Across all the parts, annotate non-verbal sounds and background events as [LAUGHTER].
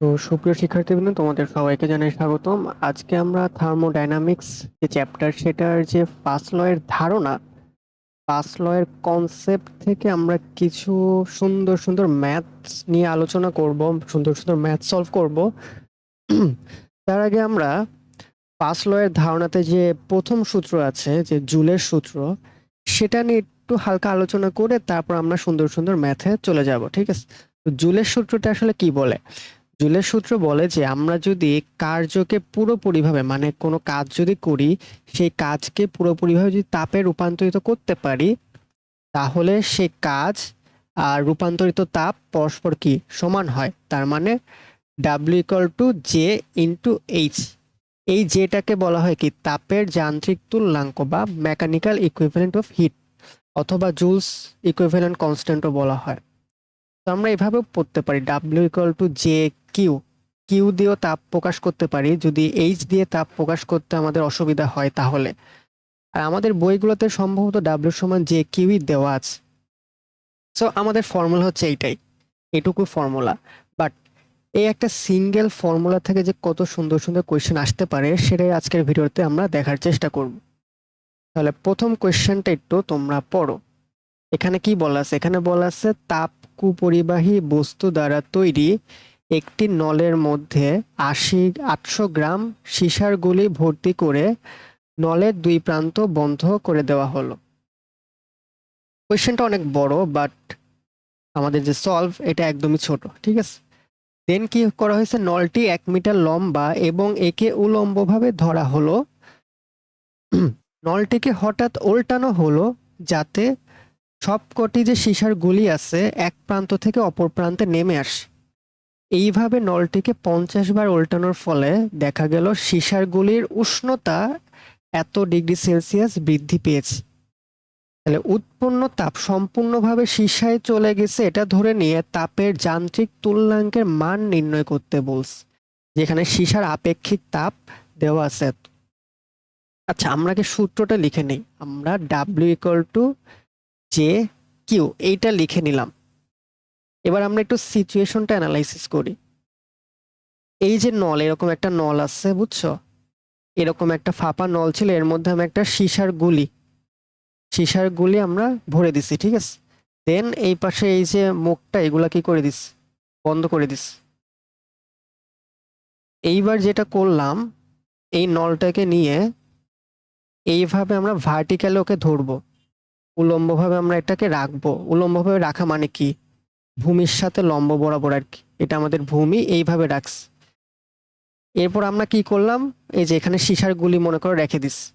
তো সুপ্রিয় শিক্ষার্থীবৃন্দ, তোমাদের সবাইকে জানাই স্বাগতম। আজকে আমরা থার্মোডাইনামিক্স যে চ্যাপ্টার সেটার যে ফার্স্ট লয়ের ধারণা ফার্স্ট লয়ের কনসেপ্ট থেকে আমরা কিছু সুন্দর সুন্দর ম্যাথস নিয়ে আলোচনা করব, সুন্দর সুন্দর ম্যাথ সলভ করব। তার আগে আমরা ফার্স্ট লয়ের ধারণাতে যে প্রথম সূত্র আছে, যে জুলের সূত্র, সেটা নিয়ে একটু হালকা আলোচনা করে তারপর আমরা সুন্দর সুন্দর ম্যাথে চলে যাব, ঠিক আছে? জুলের সূত্রটা আসলে কি বলে? জুলের সূত্র বলে যে, আমরা যদি কার্যকে পুরোপুরিভাবে মানে কোনো কাজ যদি করি, সেই কাজকে পুরোপুরিভাবে যদি তাপে রূপান্তরিত করতে পারি, তাহলে সে কাজ আর রূপান্তরিত তাপ পরস্পর কি সমান হয়? তার মানে W equal to J into H এই জেটাকে বলা হয় কি? তাপের যান্ত্রিক তুল্যাঙ্ক বা মেকানিক্যাল ইকুইভ্যালেন্ট অফ হিট অথবা জুলস ইকুইভ্যালেন্ট কনস্ট্যান্টও বলা হয়। তো আমরা এভাবেও পড়তে পারি। W equal to J Q Q দিয়েও তাপ প্রকাশ করতে পারি। যদি এইচ দিয়ে তাপ প্রকাশ করতে আমাদের অসুবিধা হয় তাহলে। আর আমাদের বইগুলোতে সম্ভবত ডাব্লিউ সমান জে কিউই দেওয়া আছে। সো আমাদের ফর্মুলা হচ্ছে এইটাই। এটুকু ফর্মুলা বাট এই একটা সিঙ্গেল ফর্মুলা থেকে যে কত সুন্দর সুন্দর কোয়েশ্চেন আসতে পারে, সেটাই আজকের ভিডিওতে আমরা দেখার চেষ্টা করব। তাহলে প্রথম কোয়েশ্চেনটা একটু তোমরা পড়ো। এখানে কি বলা আছে? এখানে বলা আছে, তাপ কুপরিবাহী বস্তু দ্বারা তৈরি একটি নলের মধ্যে আশি, আটশো গ্রাম সীসার গুলি ভর্তি করে নলের দুই প্রান্ত বন্ধ করে দেওয়া হলো। কোয়েশ্চেনটা অনেক বড় বাট আমাদের যে সলভ এটা একদমই ছোট, ঠিক আছে? দেন কি করা হয়েছে? নলটি এক মিটার লম্বা এবং একে উলম্বভাবে ধরা হলো। [CLEARS THROAT] নলটিকে হঠাৎ উল্টানো হলো যাতে সবকটি যে সীসার গুলি আছে, এক প্রান্ত থেকে অপর প্রান্তে নেমে আসে। এইভাবে নলটিকে পঞ্চাশ বার উল্টানোর ফলে দেখা গেল সীসার গুলির উষ্ণতা এত ডিগ্রি সেলসিয়াস বৃদ্ধি পেয়েছে। তাহলে উৎপন্ন তাপ সম্পূর্ণভাবে সীসায় চলে গেছে, এটা ধরে নিয়ে তাপের যান্ত্রিক তুল্যাঙ্কের মান নির্ণয় করতে বলছে, যেখানে সীসার আপেক্ষিক তাপ দেওয়া আছে আচ্ছা আমরা কি সূত্রটা লিখে নেই। আমরা W equal to J Q, এইটা লিখে নিলাম। এবার আমরা একটু সিচুয়েশনটা অ্যানালাইসিস করি। এই যে নল এরকম একটা নল আছে, বুঝছ? এরকম একটা ফাঁপা নল ছিল, এর মধ্যে আমি একটা সীসার গুলি সীসার গুলি আমরা ভরে দিছি, ঠিক আছে? দেন এই পাশে এই যে মুখটা, এগুলা কি করে দিস? বন্ধ করে দিস। এইবার যেটা করলাম, এই নলটাকে নিয়ে এইভাবে আমরা ভার্টিক্যালে ওকে ধরবো। উলম্বভাবে আমরা এটাকে রাখব। উলম্বভাবে রাখা মানে কি? ভূমির সাথে লম্ব বরাবর আর কি। এটা আমাদের ভূমি, এইভাবে রাখস এরপর আমরা কি করলাম? এই যে এখানে সীসার গুলি মনে করে রেখে দিস।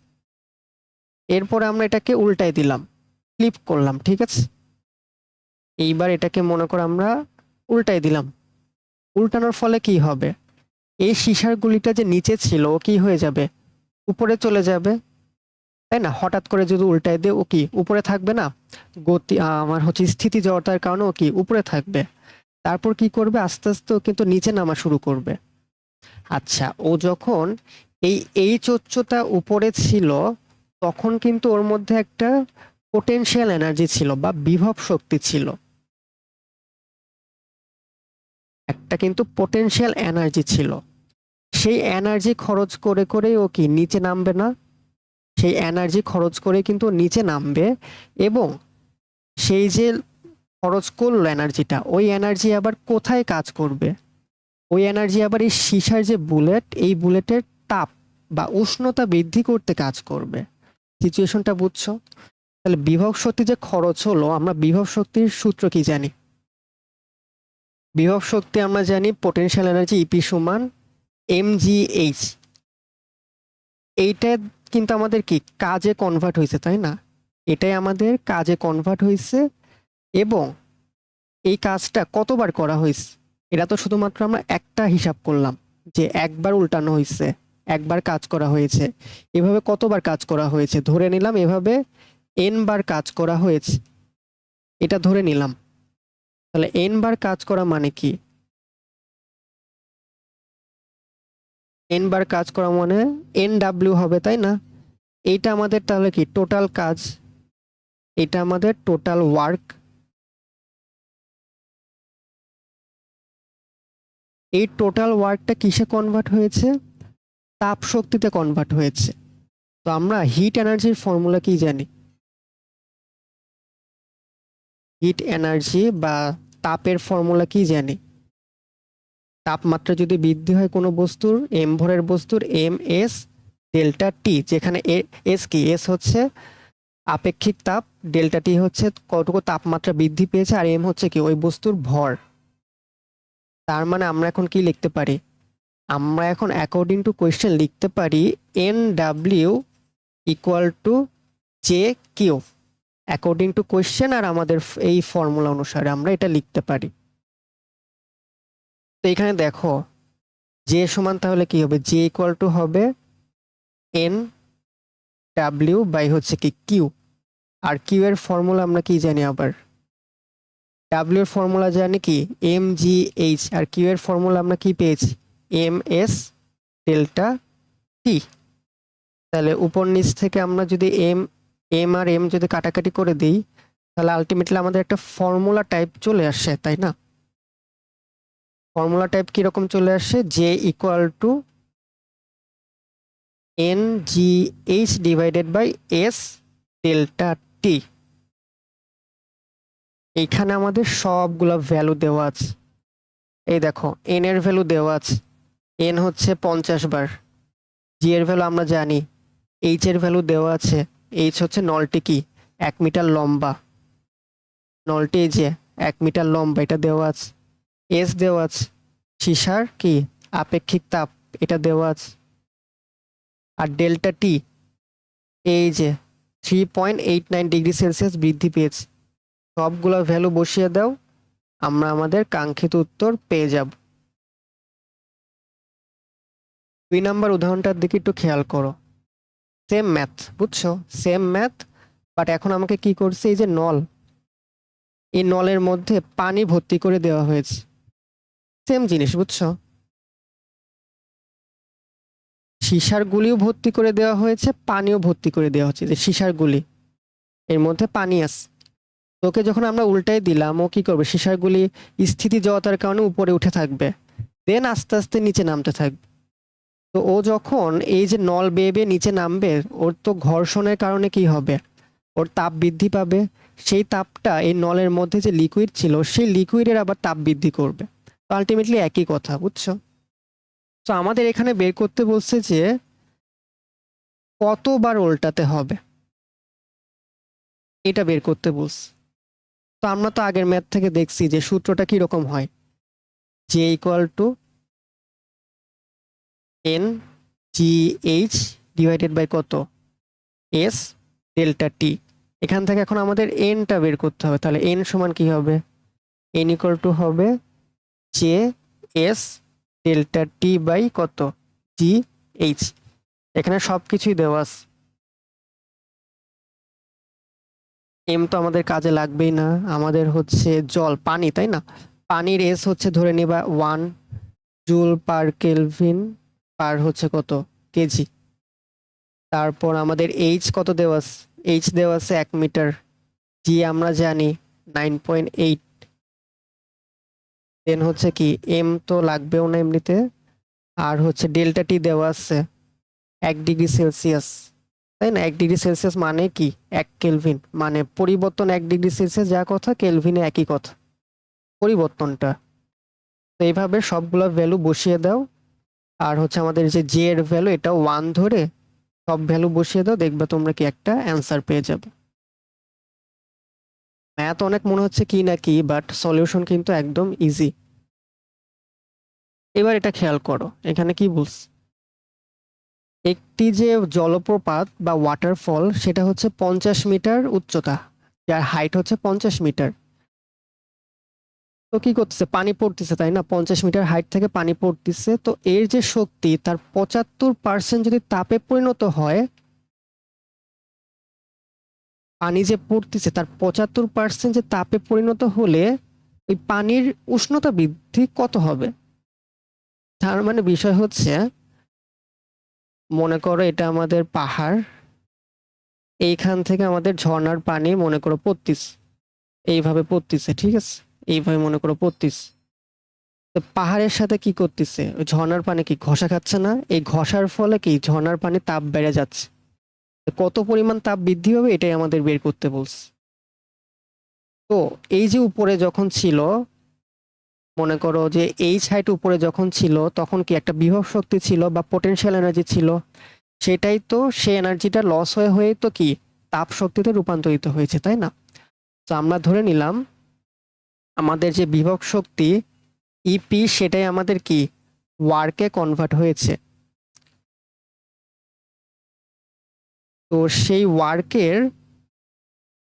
এরপর আমরা এটাকে উল্টাই দিলাম। ফ্লিপ করলাম, ঠিক আছে? এইবার এটাকে মনে করো আমরা উল্টাই দিলাম। উল্টানোর ফলে কি হবে? এই সীসার গুলিটা যে নিচে ছিল, ও কি হয়ে যাবে? উপরে চলে যাবে। তাই না? হঠাৎ করে যদি উল্টায় দিয়ে, ও কি উপরে থাকবে না? গতি আমার হচ্ছে স্থিতি জড়তার কারণে ও কি উপরে থাকবে? তারপর কি করবে? আস্তে আস্তে ও কিন্তু নিচে নামা শুরু করবে। আচ্ছা ও যখন এই এইচ উচ্চতা উপরে ছিল, তখন কিন্তু ওর মধ্যে একটা পোটেনশিয়াল এনার্জি ছিল বা বিভব শক্তি ছিল। একটা কিন্তু পোটেনশিয়াল এনার্জি ছিল। সেই এনার্জি খরচ করে করে ও কি নিচে নামবে না? সেই এনার্জি খরচ করে কিন্তু নিচে নামবে এবং সেই যে খরচ করল এনার্জিটা ওই এনার্জি আবার কোথায় কাজ করবে? ওই এনার্জি আবার এই সিসার যে বুলেট এই বুলেটের তাপ বা উষ্ণতা বৃদ্ধি করতে কাজ করবে। সিচুয়েশনটা বুঝছ? তাহলে বিভব শক্তি যে খরচ হলো, আমরা বিভব শক্তির সূত্র কি জানি? বিভব শক্তি আমরা জানি পোটেনশিয়াল এনার্জি ইপি সমান এম জি এইচ এইটা কিন্তু আমাদের কি? কাজে কনভার্ট হয়েছে তাই না? এটাই আমাদের কাজে কনভার্ট হয়েছে এবং এই কাজটা কতবার করা হয়েছে এটা তো শুধুমাত্র আমরা একটা হিসাব করলাম যে একবার উল্টানো হয়েছে একবার কাজ করা হয়েছে। এভাবে কতবার কাজ করা হয়েছে? ধরে নিলাম এভাবে এন বার কাজ করা হয়েছে। এটা ধরে নিলাম। তাহলে এন বার কাজ করা মানে কি? এন বার কাজ করা মানে এন ডাব্লিউ হবে, তাই না? এইটা আমাদের তাহলে কি? টোটাল কাজ। এটা আমাদের টোটাল ওয়ার্ক এই টোটাল ওয়ার্কটা কিসে কনভার্ট হয়েছে? তাপ শক্তিতে কনভার্ট হয়েছে। তো আমরা হিট এনার্জির ফর্মুলা কি জানি? হিট এনার্জি বা তাপের ফর্মুলা কি জানি? তাপমাত্রা যদি বৃদ্ধি হয় কোনো বস্তুর এম ভরের বস্তুর এম এস ডেল্টা টি যেখানে এস কি? এস হচ্ছে আপেক্ষিক তাপ ডেল্টা টি হচ্ছে কতটুকু তাপমাত্রা বৃদ্ধি পেয়েছে আর এম হচ্ছে কি? ওই বস্তুর ভর। তার মানে আমরা এখন কি লিখতে পারি? আমরা এখন অ্যাকর্ডিং টু কোয়েশ্চেন লিখতে পারি N W equal to J Q according to question আর আমাদের এই ফর্মুলা অনুসারে আমরা এটা লিখতে পারি। তো এখানে দেখো জে সমান তাহলে কি হবে? জে ইকুয়াল টু হবে এন ডাব্লিউ বাই হচ্ছে কি কিউ আর কিউ এর ফর্মুলা আমরা কি জানি আবার? ডাব্লিউ এর ফর্মুলা জানি কি? এম জি এইচ আর কিউ এর ফর্মুলা আমরা কি পেয়েছি? এম এস ডেল্টা টি তাহলে উপর নিচ থেকে আমরা যদি এম এম আর এম যদি কাটাকাটি করে দিই, তাহলে আলটিমেটলি আমাদের একটা ফর্মুলা টাইপ চলে আসে, তাই না? ফর্মুলা টাইপ কীরকম চলে আসে? J equal to N G H divided by S delta T এইখানে আমাদের সবগুলো ভ্যালু দেওয়া আছে। এই দেখো এন এর ভ্যালু দেওয়া আছে। এন হচ্ছে পঞ্চাশ বার। জি এর ভ্যালু আমরা জানি। এইচ এর ভ্যালু দেওয়া আছে। এইচ হচ্ছে নলটি কি? এক মিটার লম্বা। নলটি এই যে, এক মিটার লম্বা, এটা দেওয়া আছে। এস দেওয়া আছে সীসার কি? আপেক্ষিক তাপ, এটা দেওয়া আছে আর ডেল্টা টি, এই যে three point eight nine degree Celsius বৃদ্ধি পেয়েছে। সবগুলো ভ্যালু বসিয়ে দাও, আমরা আমাদের কাঙ্ক্ষিত উত্তর পেয়ে যাব। দুই নাম্বার উদাহরণটার দিকে একটু খেয়াল করো। সেম ম্যাথ বুঝছ? সেম ম্যাথ বাট এখন আমাকে কি করছে? এই যে নল। এই নলের মধ্যে পানি ভর্তি করে দেওয়া হয়েছে। সেম জিনিস, বুঝছ? সিসার গুলিও ভর্তি করে দেওয়া হয়েছে, পানিও ভর্তি করে দেওয়া হচ্ছে, যে সিসার গুলি। এর মধ্যে পানি আছে। তোকে যখন আমরা উল্টাই দিলাম, ও কি করবে? সিসার গুলি স্থিতি জড়তার কারণে উপরে উঠে থাকবে। দেন আস্তে আস্তে নিচে নামতে থাকবে। তো ও যখন এই যে নল বেয়ে বেয়ে নিচে নামবে, ওর তো ঘর্ষণের কারণে কি হবে? ওর তাপ বৃদ্ধি পাবে। সেই তাপটা এই নলের মধ্যে যে লিকুইড ছিল, সেই লিকুইডের আবার তাপ বৃদ্ধি করবে। আলটিমেটলি একই কথা, বুঝছ? তো আমাদের এখানে বের করতে বলছে যে কতবার উল্টাতে হবে। এটা বের করতে বলছে। তো আমরা তো আগের ম্যাথ থেকে দেখছি যে সূত্রটা কি রকম হয়। J equal to N G H divided by কত? এস ডেল্টা টি এখান থেকে এখন আমাদের এনটা বের করতে হবে। তাহলে এন সমান কি হবে? এন ইকুয়াল টু হবে J S delta T by কত? জি এইচ এখানে সব কিছুই দেওয়া এম তো আমাদের কাজে লাগবেই না। আমাদের হচ্ছে জল, পানি, তাই না? পানির এস হচ্ছে ধরে নিবা one joule per kelvin per হচ্ছে কত? কেজি। তারপর আমাদের এইচ কত দেওয়া এইচ দেওয়া আছে এক মিটার। জি আমরা জানি নাইন পয়েন্ট এইট দেন হচ্ছে কি এম তো লাগবেও না এমনিতে। আর হচ্ছে ডেল্টা টি দেওয়া আছে, এক ডিগ্রি সেলসিয়াস তাই না? এক ডিগ্রি সেলসিয়াস মানে কি? এক কেলভিন মানে পরিবর্তন এক ডিগ্রি সেলসিয়াস যা কথা কেলভিনে একই কথা। পরিবর্তনটা। তো এইভাবে সবগুলো ভ্যালু বসিয়ে দাও। আর হচ্ছে আমাদের যে জে এর ভ্যালু এটা ওয়ান ধরে সব ভ্যালু বসিয়ে দাও। দেখবে তোমরা কি একটা অ্যান্সার পেয়ে যাবে। ম্যাথ অনেক মনে হচ্ছে কি না কি বাট সলিউশন কিন্তু একদম ইজি এবার এটা খেয়াল করো, এখানে কি বলছে? একটি যে জলপ্রপাত বা ওয়াটারফল সেটা হচ্ছে পঞ্চাশ মিটার উচ্চতা, যার হাইট হচ্ছে পঞ্চাশ মিটার। তো কি করতেছে? পানি পড়তেছে, তাই না? পঞ্চাশ মিটার হাইট থেকে পানি পড়তেছে। তো এর যে শক্তি, তার পঁচাত্তর পার্সেন্ট যদি তাপে পরিণত হয় পানি যে পড়তেছে, তার পঁচাত্তর পার্সেন্ট যে তাপে পরিণত হলে ওই পানির উষ্ণতা বৃদ্ধি কত হবে? তার মানে বিষয় হচ্ছে, মনে করো এটা আমাদের পাহাড়, এইখান থেকে আমাদের ঝর্ণার পানি মনে করো পড়তিস এইভাবে পড়তিছে, ঠিক আছে? এইভাবে মনে করো পড়তিস তো পাহাড়ের সাথে কি করতেছে? ওই ঝর্ণার পানি কি ঘষা খাচ্ছে না? এই ঘষার ফলে কি ঝর্ণার পানি তাপ বেড়ে যাচ্ছে? কত পরিমাণ তাপ বৃদ্ধি হবে এটাই আমাদের বের করতে বলছে। তো এই যে উপরে যখন ছিল, মনে করো যে এই সাইড উপরে যখন ছিল, তখন কি একটা বিভব শক্তি ছিল বা পোটেনশিয়াল এনার্জি ছিল? সেটাই তো সে এনার্জিটা লস হয়ে হয়ে তো কি তাপ শক্তিতে রূপান্তরিত হয়েছে, তাই না? তো আমরা ধরে নিলাম, আমাদের যে বিভব শক্তি ইপি সেটাই আমাদের কি ওয়ার্কে কনভার্ট হয়েছে। তো সেই ওয়ার্কের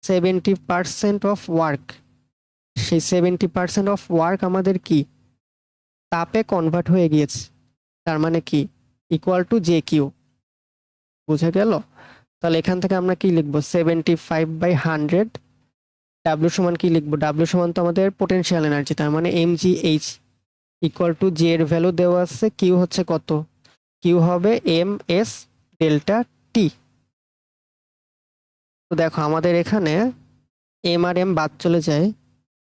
সেভেন্টি পার্সেন্ট অফ ওয়ার্ক সেই সেভেন্টি পার্সেন্ট অফ ওয়ার্ক আমাদের কি? তাপে কনভার্ট হয়ে গিয়েছে। তার মানে কি? ইকুয়াল টু জে কিউ বুঝে গেল? তাহলে এখান থেকে আমরা কি লিখব? Seventy five by hundred W সমান কি লিখব? ডাব্লিউ সমান তো আমাদের পোটেনশিয়াল এনার্জি তার মানে M G H equal to J এর ভ্যালু দেওয়া আছে কিউ হচ্ছে কত? কিউ হবে এম এস ডেল্টা টি তো দেখো, আমাদের এখানে এম আর এম বাদ চলে যায়।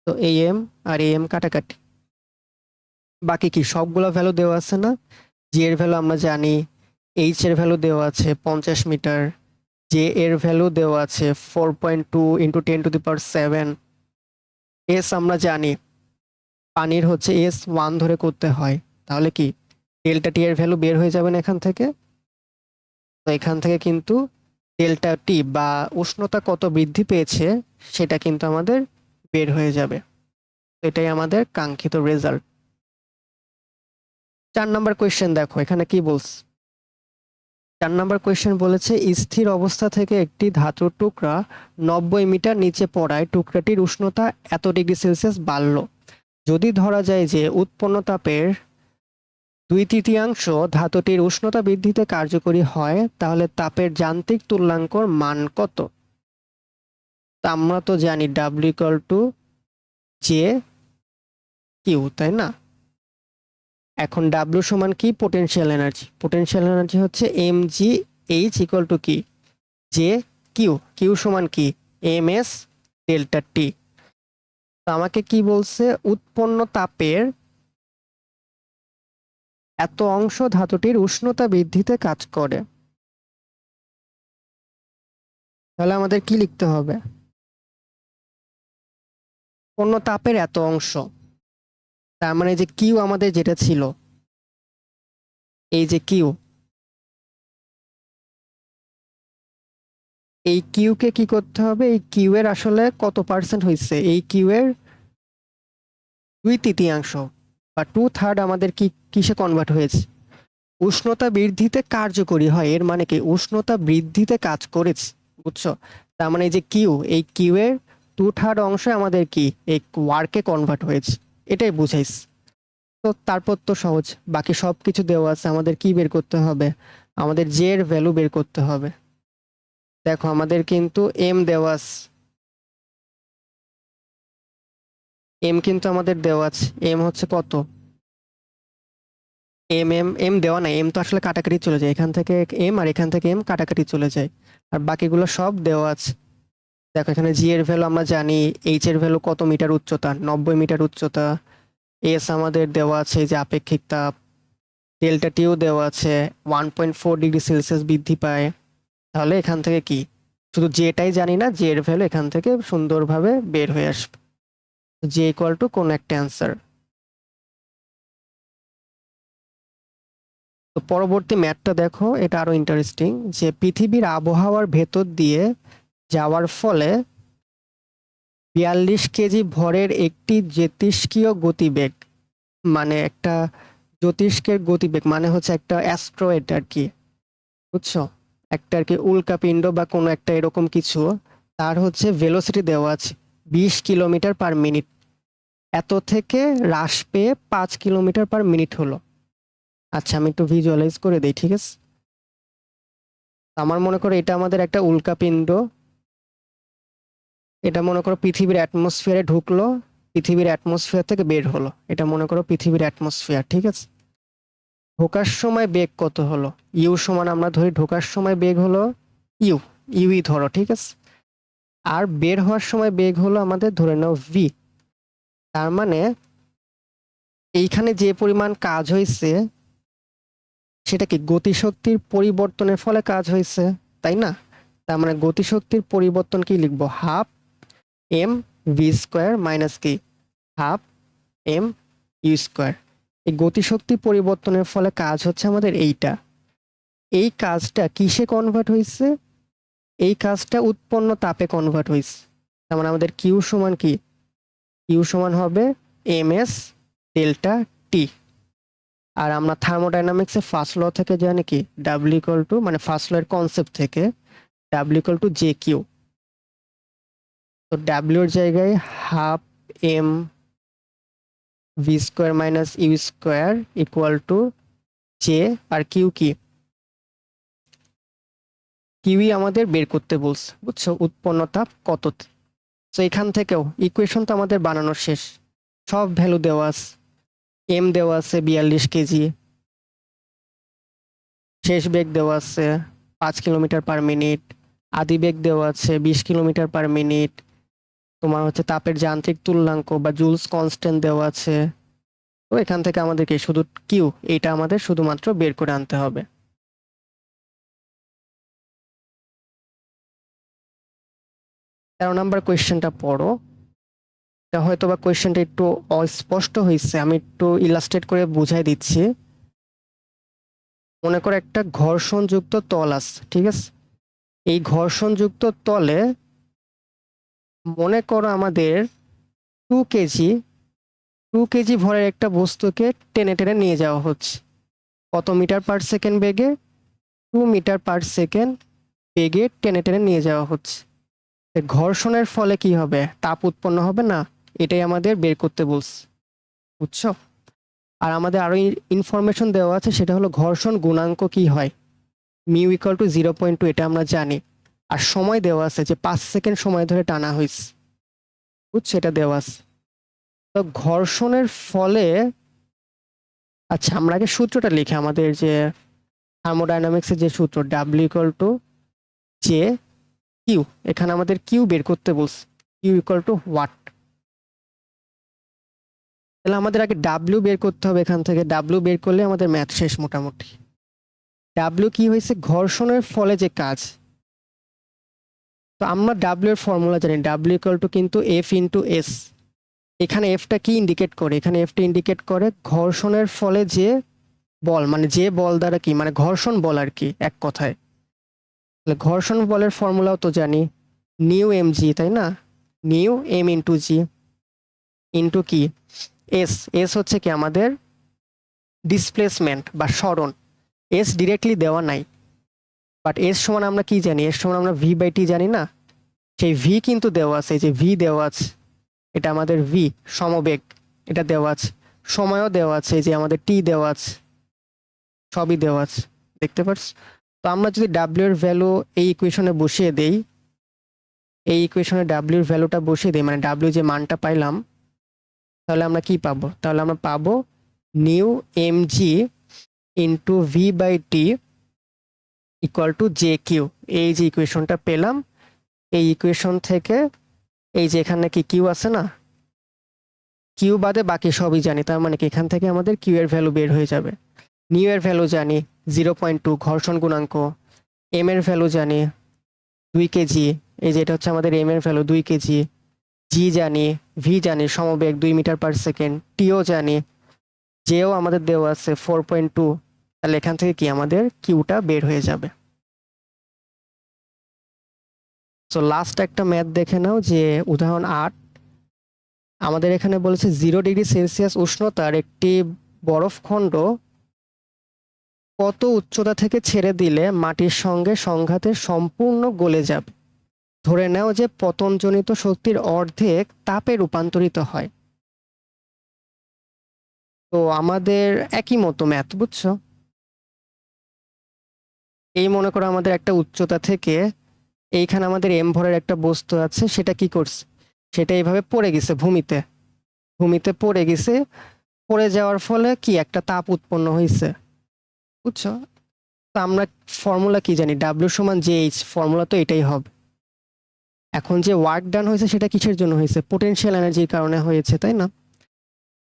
তো এই এম আর এই এম কাটাকাটি। বাকি কি? সবগুলো ভ্যালু দেওয়া আছে না? জি এর ভ্যালু আমরা জানি এইচ এর ভ্যালু দেওয়া আছে পঞ্চাশ মিটার। জে এর ভ্যালু দেওয়া আছে four point two into ten to the power seven S আমরা জানি, পানির হচ্ছে এস ওয়ান ধরে করতে হয়। তাহলে কি? ডেল্টা টি এর ভ্যালু বের হয়ে যাবে না এখান থেকে? তো এখান থেকে কিন্তু ডেল্টা টি বা উষ্ণতা কত বৃদ্ধি পেয়েছে, সেটা কিন্তু আমাদের বের হয়ে যাবে। এটাই আমাদের কাঙ্ক্ষিত রেজাল্ট চার নাম্বার কোয়েশ্চেন দেখো, এখানে কি বলছে? চার নাম্বার কোয়েশ্চেন বলেছে, স্থির অবস্থা থেকে একটি ধাতুর টুকরা নব্বই মিটার নিচে পড়ায় টুকরাটির উষ্ণতা এত ডিগ্রি সেলসিয়াস বাড়ল। যদি ধরা যায় যে উৎপন্ন তাপের দুই তৃতীয়াংশ ধাতুটির উষ্ণতা বৃদ্ধিতে কার্যকরী হয়, তাহলে তাপের যান্ত্রিক তুল্যাঙ্কর মান কত? তা আমরা তো জানি W equal to J Q তাই না? এখন ডাব্লিউ সমান কি? পোটেনশিয়াল এনার্জি পোটেনশিয়াল এনার্জি হচ্ছে M G H equal to কি? জে কিউ কিউ সমান কি? এম এস ডেল্টা টি তো আমাকে কি বলছে? উৎপন্ন তাপের এত অংশ ধাতুটির উষ্ণতা বৃদ্ধিতে কাজ করে। তাহলে আমাদের কি লিখতে হবে? অন্য তাপের এত অংশ। তার মানে যে কিউ আমাদের যেটা ছিল, এই যে কিউ, এই কিউকে কি করতে হবে? এই কিউ এর আসলে কত পার্সেন্ট হয়েছে এই কিউ এর দুই তৃতীয়াংশ বা টু থার্ড আমাদের কি, কিসে কনভার্ট হয়েছে? উষ্ণতা বৃদ্ধিতে কার্যকরী হয়, এর মানে কি? উষ্ণতা বৃদ্ধিতে কাজ করেছে, বুঝছ? তার মানে এই যে কিউ এই কিউ এর টু থার্ড অংশে আমাদের কি? এই ওয়ার্কে কনভার্ট হয়েছে, এটাই বুঝাইছে। তো তারপর তো সহজ, বাকি সব কিছু দেওয়া আছে, আমাদের কি বের করতে হবে? আমাদের জে এর ভ্যালু বের করতে হবে। দেখো, আমাদের কিন্তু এম দেওয়া আছে। এম কিন্তু আমাদের দেওয়া আছে। এম হচ্ছে কত? এম এম এম দেওয়া নাই। এম তো আসলে কাটাকাটি চলে যায়। এখান থেকে এম আর এখান থেকে এম কাটাকাটি চলে যায়। আর বাকিগুলো সব দেওয়া আছে। দেখো, এখানে জি এর ভ্যালু আমরা জানি। এইচ এর ভ্যালু কত মিটার উচ্চতা? নব্বই মিটার উচ্চতা। এস আমাদের দেওয়া আছে যে আপেক্ষিক তাপ। ডেল্টা টিও দেওয়া আছে। One point four degree Celsius বৃদ্ধি পায়। তাহলে এখান থেকে কি? শুধু যেটাই জানি না। যে এর ভ্যালু এখান থেকে সুন্দরভাবে বের হয়ে আসবে। জে ইকুয়াল টু কোন একটা অ্যান্সার তো পরবর্তী ম্যাথটা দেখো, এটা আরও ইন্টারেস্টিং যে পৃথিবীর আবহাওয়ার ভেতর দিয়ে যাওয়ার ফলে বিয়াল্লিশ কেজি ভরের একটি জ্যোতিষ্কীয় গতিবেগ মানে একটা জ্যোতিষ্কের গতিবেগ মানে হচ্ছে একটা অ্যাস্ট্রয়েড আর কি, বুঝছ? একটা আর কি উল্কাপিণ্ড বা কোনো একটা এরকম কিছু, তার হচ্ছে ভেলোসিটি দেওয়া আছে। বিশ কিলোমিটার পার মিনিট। এত থেকে হ্রাস পেয়ে পাঁচ কিলোমিটার পার মিনিট হলো। আচ্ছা আমি একটু ভিজুয়ালাইজ করে দিই, ঠিক আছে? আমার মনে করো এটা আমাদের একটা উল্কাপিণ্ড এটা মনে করো পৃথিবীর অ্যাটমসফিয়ারে ঢুকলো, পৃথিবীর অ্যাটমসফিয়ার থেকে বের হলো। এটা মনে করো পৃথিবীর অ্যাটমসফিয়ার ঠিক আছে? ঢোকার সময় বেগ কত হলো? ইউ সমান আমরা ধরি ঢোকার সময় বেগ হলো ইউ। ইউই ধরো, ঠিক আছে? আর বের হওয়ার সময় বেগ হলো আমাদের ধরে নাও ভি তার মানে এইখানে যে পরিমাণ কাজ হয়েছে সেটা কি গতিশক্তির পরিবর্তনের ফলে কাজ হয়েছে, তাই না? তার মানে গতিশক্তির পরিবর্তন কি লিখব? Half M V square minus কি? Half M U square. এই গতিশক্তি পরিবর্তনের ফলে কাজ হচ্ছে আমাদের এইটা। এই কাজটা কিসে কনভার্ট হয়েছে? এই কাজটা উৎপন্ন তাপে কনভার্ট হয়েছে তার মানে আমাদের কিউ সমান কি? কিউ সমান হবে এম এস ডেল্টা টি। আর আমরা থার্মোডাইনামিক্সে ফার্স্ট ল থেকে জানি কি? ডাব্লিউ ইকুয়াল টু মানে ফার্স্ট ল এর কনসেপ্ট থেকে W equal to J Q তো ডাব্লিউর জায়গায় half M V square minus U square equal to J R Q কি? কিউই আমাদের বের করতে বলছে, বুঝছ? উৎপন্ন তাপ কত? তো এখান থেকেও ইকুয়েশন তো আমাদের বানানো শেষ। সব ভ্যালু দেওয়া আছে। এম দেওয়া আছে বিয়াল্লিশ কেজি। শেষ বেগ দেওয়া আছে পাঁচ কিলোমিটার পার মিনিট আদি বেগ দেওয়া আছে বিশ কিলোমিটার পার মিনিট তোমার হচ্ছে তাপের যান্ত্রিক তুল্যাঙ্ক বা জুলস কনস্ট্যান্ট দেওয়া আছে। তো এখান থেকে আমাদেরকে শুধু কিউ এটা আমাদের শুধুমাত্র বের করে আনতে হবে। তেরো নাম্বার কোয়েশ্চেনটা পড়ো। এটা হয়তো বা কোয়েশ্চেনটা একটু অস্পষ্ট হয়েছে, আমি একটু ইলাস্ট্রেট করে বুঝাই দিচ্ছি। মনে করো একটা ঘর্ষণযুক্ত তল আছে, ঠিক আছে? এই ঘর্ষণযুক্ত তলে মনে করো আমাদের টু কেজি টু কেজি ভরের একটা বস্তুকে টেনে টেনে নিয়ে যাওয়া হচ্ছে। কত মিটার পার সেকেন্ড বেগে? টু মিটার পার সেকেন্ড বেগে টেনে টেনে নিয়ে যাওয়া হচ্ছে। ঘর্ষণের ফলে কি হবে? তাপ উৎপন্ন হবে না? এটাই আমাদের বের করতে বলছে। বুঝছ? আর আমাদের আরও ইনফরমেশন দেওয়া আছে, সেটা হলো ঘর্ষণ গুণাঙ্ক কি হয়? Mu equal to zero point two এটা আমরা জানি। আর সময় দেওয়া আছে যে পাঁচ সেকেন্ড সময় ধরে টানা হয়েছে। বুঝছ? এটা দেওয়া আছে। তো ঘর্ষণের ফলে আচ্ছা আমরা আগে সূত্রটা লিখি। আমাদের যে থার্মোডাইনামিক্সের যে সূত্র W equal to J Q? এখানে আমাদের কিউ বের করতে বলছে। কিউ ইকুয়াল টু ওয়াট তাহলে আমাদের আগে ডাব্লিউ বের করতে হবে এখান থেকে। ডাব্লিউ বের করলে আমাদের ম্যাথ শেষ মোটামুটি। ডাব্লিউ কি হয়েছে? ঘর্ষণের ফলে যে কাজ। তো আমরা ডাব্লিউ এর ফর্মুলা জানি। ডাব্লিউ ইকুয়াল টু কিন্তু এফ ইন্টু এস এখানে এফটা কি ইন্ডিকেট করে? এখানে এফটা ইন্ডিকেট করে ঘর্ষণের ফলে যে বল মানে যে বল দ্বারা কি? মানে ঘর্ষণ বল আর কি, এক কথায়। ঘর্ষণ বলের ফর্মুলাও তো জানি। নিউ এম জি তাই না? Mu M into G into কি? এস এস হচ্ছে কি আমাদের ডিসপ্লেসমেন্ট বা সরণ। এস ডিরেক্টলি দেওয়া নাই। বাট এস সমান আমরা কি জানি? এস সমান আমরা ভি বাই টি জানি না? সেই ভি কিন্তু দেওয়া আছে, যে ভি দেওয়া আছে, এটা আমাদের ভি সমবেগ, এটা দেওয়া আছে। সময়ও দেওয়া আছে, যে আমাদের টি দেওয়া আছে, সবই দেওয়া আছে। দেখতে পাচ্ছ তো আমরা যদি ডাব্লিউ এর ভ্যালু এই ইকুয়েশনে বসিয়ে দেই, এই ইকুয়েশনে ডাব্লিউর ভ্যালুটা বসিয়ে দিই মানে ডাব্লিউ যে মানটা পাইলাম, তাহলে আমরা কি পাবো? তাহলে আমরা পাবো mu M G into V by T equal to J Q এই যে ইকুয়েশনটা পেলাম, এই ইকুয়েশন থেকে এই যে এখানে কি কিউ আছে না? কিউ বাদে বাকি সবই জানি, তার মানে কি এখান থেকে আমাদের কিউ এর ভ্যালু বের হয়ে যাবে। নিউ এর ভ্যালু জানি জিরো পয়েন্ট টু ঘর্ষণ গুণাঙ্ক এম এর ভ্যালু জানি, দুই কেজি এই যে এটা হচ্ছে আমাদের এম এর ভ্যালু দুই কেজি জি জানি ভি জানি, সমবেগ দুই মিটার পার সেকেন্ড টিও জানি জেও আমাদের দেওয়া আছে ফোর পয়েন্ট টু তাহলে এখান থেকে কি আমাদের কিউটা বের হয়ে যাবে। সো লাস্ট একটা ম্যাথ দেখে নাও যে উদাহরণ আট, আমাদের এখানে বলেছে জিরো ডিগ্রি সেলসিয়াস উষ্ণতার একটি বরফখণ্ড কত উচ্চতা থেকে ছেড়ে দিলে মাটির সঙ্গে সংঘাতে সম্পূর্ণ গলে যাবে? ধরে নাও যে পতনজনিত শক্তির অর্ধেক তাপে রূপান্তরিত হয়। তো আমাদের একই মতো ম্যাথ, বুঝছ? এই মনে করো আমাদের একটা উচ্চতা থেকে এইখানে আমাদের এম ভরের একটা বস্তু আছে, সেটা কি করছে? সেটা এইভাবে পড়ে গেছে ভূমিতে। ভূমিতে পড়ে গেছে, পড়ে যাওয়ার ফলে কি একটা তাপ উৎপন্ন হয়েছে বুঝছ? তো আমরা ফর্মুলা কি জানি? ডাব্লিউ সমান জে এইচ ফর্মুলা তো এটাই হবে। এখন যে ওয়ার্ক ডান হয়েছে সেটা কিসের জন্য হয়েছে? পোটেনশিয়াল এনার্জির কারণে হয়েছে, তাই না?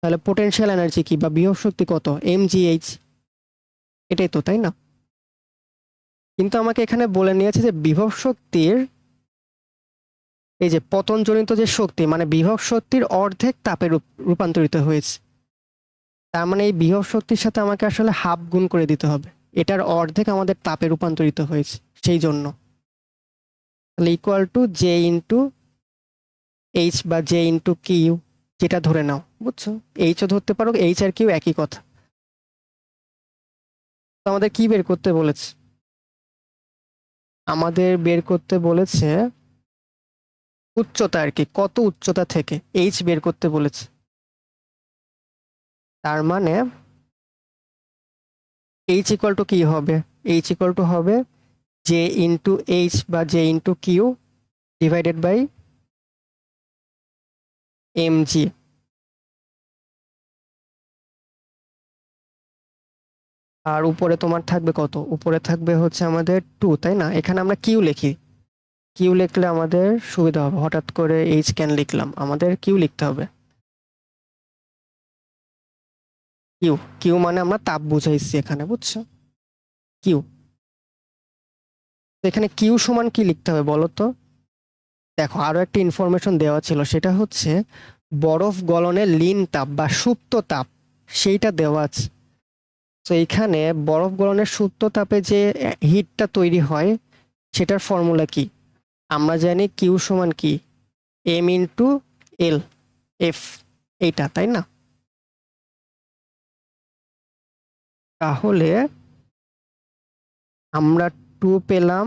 তাহলে পোটেনশিয়াল এনার্জি কি বা বিভব শক্তি কত? এম জি এইচ এটাই তো, তাই না? কিন্তু আমাকে এখানে বলে নিয়েছে যে বিভব শক্তির এই যে পতনজনিত যে শক্তি মানে বিভব শক্তির অর্ধেক তাপে রূপান্তরিত হয়েছে। তার মানে এই বিভব শক্তির সাথে আমাকে আসলে হাফ গুণ করে দিতে হবে। এটার অর্ধেক আমাদের তাপে রূপান্তরিত হয়েছে, সেই জন্য। তাহলে equal to J into H বা জে ইন্টু কিউ যেটা ধরে নাও, বুঝছ? এইচও ধরতে পারো এইচ আর কিউ একই কথা। তো আমাদের কি বের করতে বলেছে? আমাদের বের করতে বলেছে উচ্চতা আর কি, কত উচ্চতা থেকে এইচ বের করতে বলেছে। তার মানে এইচ ইকুয়াল টু কি হবে? এইচ ইকুয়াল টু হবে জে ইন্টু এইচ বা J into Q divided by M G আর উপরে তোমার থাকবে কত? উপরে থাকবে হচ্ছে আমাদের টু তাই না? এখানে আমরা কিউ লিখি। কিউ লিখলে আমাদের সুবিধা হবে। হঠাৎ করে এইচ ক্যান লিখলাম। আমাদের কিউ লিখতে হবে। কিউ কিউ মানে আমরা তাপ বুঝাইছি এখানে, বুঝছ? কিউ। এখানে কিউ সমান কি লিখতে হবে বলো তো? দেখো, আরও একটা ইনফরমেশন দেওয়া ছিল, সেটা হচ্ছে বরফ গলনে লিন তাপ বা সুপ্ত তাপ, সেইটা দেওয়া আছে। তো এইখানে বরফ গলনের সুপ্ত তাপে যে হিটটা তৈরি হয়, সেটার ফর্মুলা কি? আমরা জানি কিউ সমান কি? এম ইন্টু এল, এফ, এইটা, তাই না? তাহলে আমরা টু পেলাম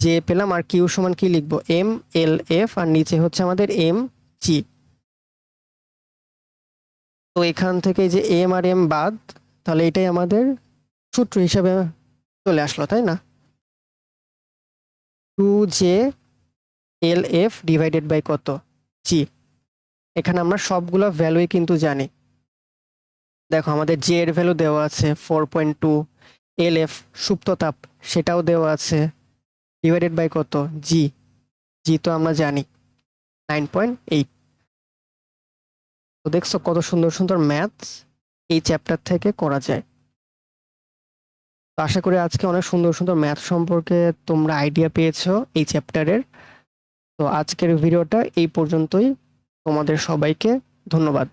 যে পেলাম, আর কিউ সমান কি লিখব? এম এল এফ আর নিচে হচ্ছে আমাদের এম জি তো এখান থেকে যে এম আর এম বাদ, তাহলে এটাই আমাদের সূত্র হিসাবে চলে আসলো, তাই না? Two J L F divided by কত? জি এখানে আমরা সবগুলো ভ্যালুই কিন্তু জানি। দেখো, আমাদের জে এর ভ্যালু দেওয়া আছে four point two L F সুপ্ততাপ সেটাও দেওয়া আছে। ডিভাইডেড বাই কত? জি জি তো আমরা জানি। নাইন পয়েন্ট এইট তো দেখছ কত সুন্দর সুন্দর ম্যাথস এই চ্যাপ্টার থেকে করা যায়। তো আশা করি আজকে অনেক সুন্দর সুন্দর ম্যাথ সম্পর্কে তোমরা আইডিয়া পেয়েছ এই চ্যাপ্টারের তো আজকের ভিডিওটা এই পর্যন্তই। তোমাদের সবাইকে ধন্যবাদ।